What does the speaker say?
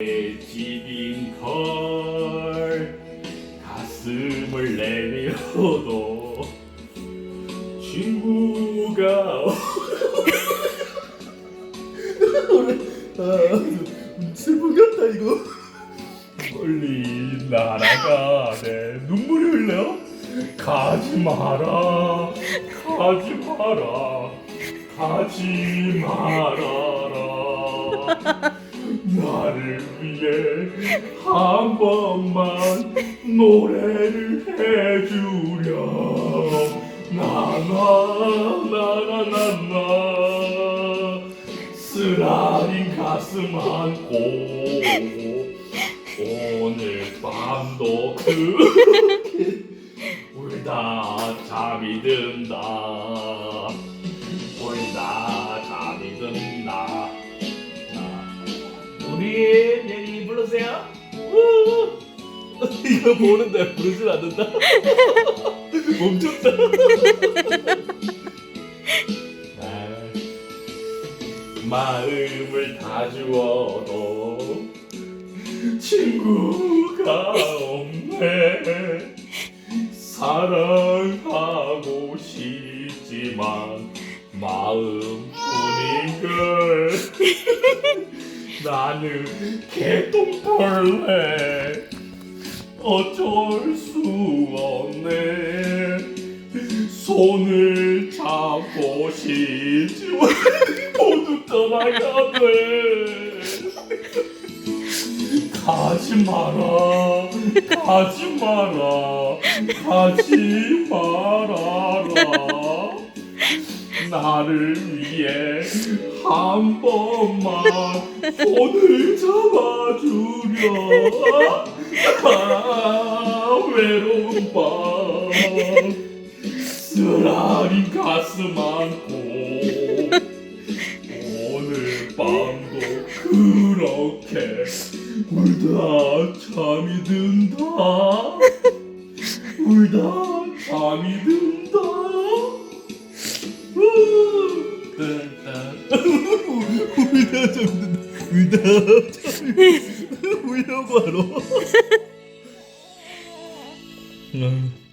집인 걸 가슴을 내밀어도 친구가 아, 슬픈 같다 이거. 멀리 날아가네. 눈물이 흘려 가지 마라. 가지 마라. 가지 말아라 나를 위해 한 번만 노래를 해주렴. 나나나나나나. 쓰라린 가슴 안고 오늘 밤도 그렇게 울다 잠이 든다 우리 내니 불러주세요 우! 이거 보는데 부르진 않는다. 멈췄다. 아, 마음을 다 주어도 친구가 없네 사랑하고 싶지만 마음뿐인 걸 나는 개똥벌레. 어쩔 수 없네. 손을 잡고 싶지만 모두 떠나야 돼. 가지 마라. 가지 마라. 가지 말아라 나를 위해 한 번만 손을 잡아주려. 아, 외로운 밤 쓰라린 가슴 안고 오늘 밤도 그렇게 울다 잠이 든다. 울다 잠이 든다 울다 잠든다. 울다 잠. 울려고 하러. 음.